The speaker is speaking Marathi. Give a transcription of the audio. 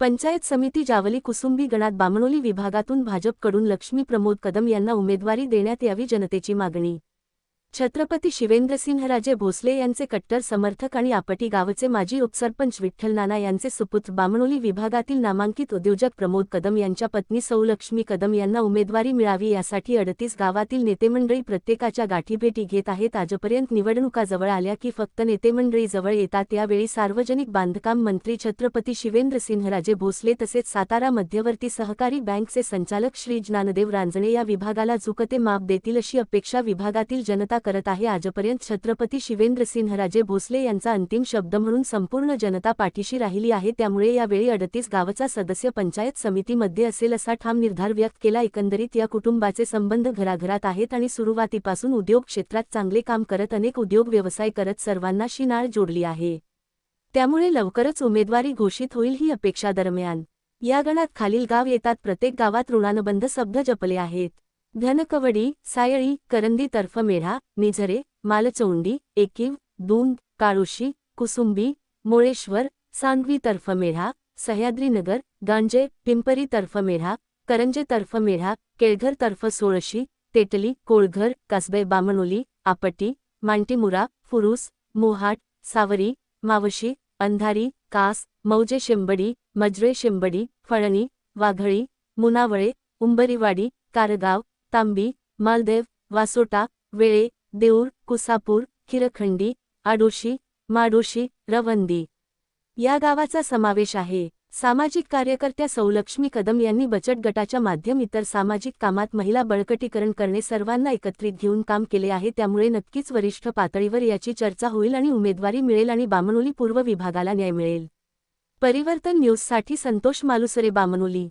पंचायत समिती जावली कुसुंबी गणात बामणोली विभागातून भाजपकडून लक्ष्मी प्रमोद कदम यांना उमेदवारी देण्यात यावी जनतेची मागणी. छत्रपती शिवेंद्रसिंहराजे भोसले यांचे कट्टर समर्थक आणि आपटी गावचे माजी उपसरपंच विठ्ठल नाना यांचे सुपुत्र बामणोली विभागातील नामांकित उद्योजक प्रमोद कदम यांच्या पत्नी सौलक्ष्मी कदम यांना उमेदवारी मिळावी यासाठी अडतीस गावातील नेतेमंडळी प्रत्येकाच्या गाठीभेटी घेत आहेत. आजपर्यंत निवडणुका जवळ आल्या की फक्त नेतेमंडळी जवळ येतात. यावेळी सार्वजनिक बांधकाम मंत्री छत्रपती शिवेंद्रसिंहराजे भोसले तसेच सातारा मध्यवर्ती सहकारी बँकचे संचालक श्री ज्ञानदेव रांजणे या विभागाला झुकते माप देतील अशी अपेक्षा विभागातील जनता करत आहे आजपर्यंत छत्रपती शिवेंद्रसिंहराजे भोसले यांचा अंतिम शब्द म्हणून संपूर्ण जनता पाठीशी राहिली आहे. त्यामुळे यावेळी अडतीस गावाचा सदस्य पंचायत समितीमध्ये असेल असा ठाम निर्धार व्यक्त केला. एकंदरीत या कुटुंबाचे संबंध घराघरात आहेत आणि सुरुवातीपासून उद्योग क्षेत्रात चांगले काम करत अनेक उद्योग व्यवसाय करत सर्वांना शिनाळ जोडली आहे. त्यामुळे लवकरच उमेदवारी घोषित होईल ही अपेक्षा दरम्यान. या गणात खालील गाव येतात. प्रत्येक गावात ऋणानुबंध शब्द जपले आहेत. धनकवडी सायळी करंदी तर्फमेढा निझरे मालचौंडी एकीव दून काळुशी कुसुंबी मोळेश्वर सांगवी तर्फमेढा सह्याद्रीनगर गांजे पिंपरी तर्फमेढा करंजे तर्फ मेढा केळघर तर्फ सोळशी तेटली कोळघर कसबे बामणोली आपटी मांटीमुरा फुरूस मोहाट सावरी मावशी अंधारी कास मौजे शिंबडी मजरे शिंबडी फळणी वाघळी मुनावळे उंबरीवाडी कारगाव तांबी मालदेव वासोटा वेळे देऊर कुसापूर खिरखंडी आडोशी माडोशी रवंदी. या गावाचा समावेश आहे. सामाजिक कार्यकर्त्या सौलक्ष्मी कदम यांनी बचत गटाच्या माध्यम इतर सामाजिक कामात महिला बळकटीकरण करणे सर्वांना एकत्रित घेऊन काम केले आहे. त्यामुळे नक्कीच वरिष्ठ पातळीवर याची चर्चा होईल आणि उमेदवारी मिळेल आणि बामणोली पूर्व विभागाला न्याय मिळेल. परिवर्तन न्यूजसाठी संतोष मालुसरे बामणोली.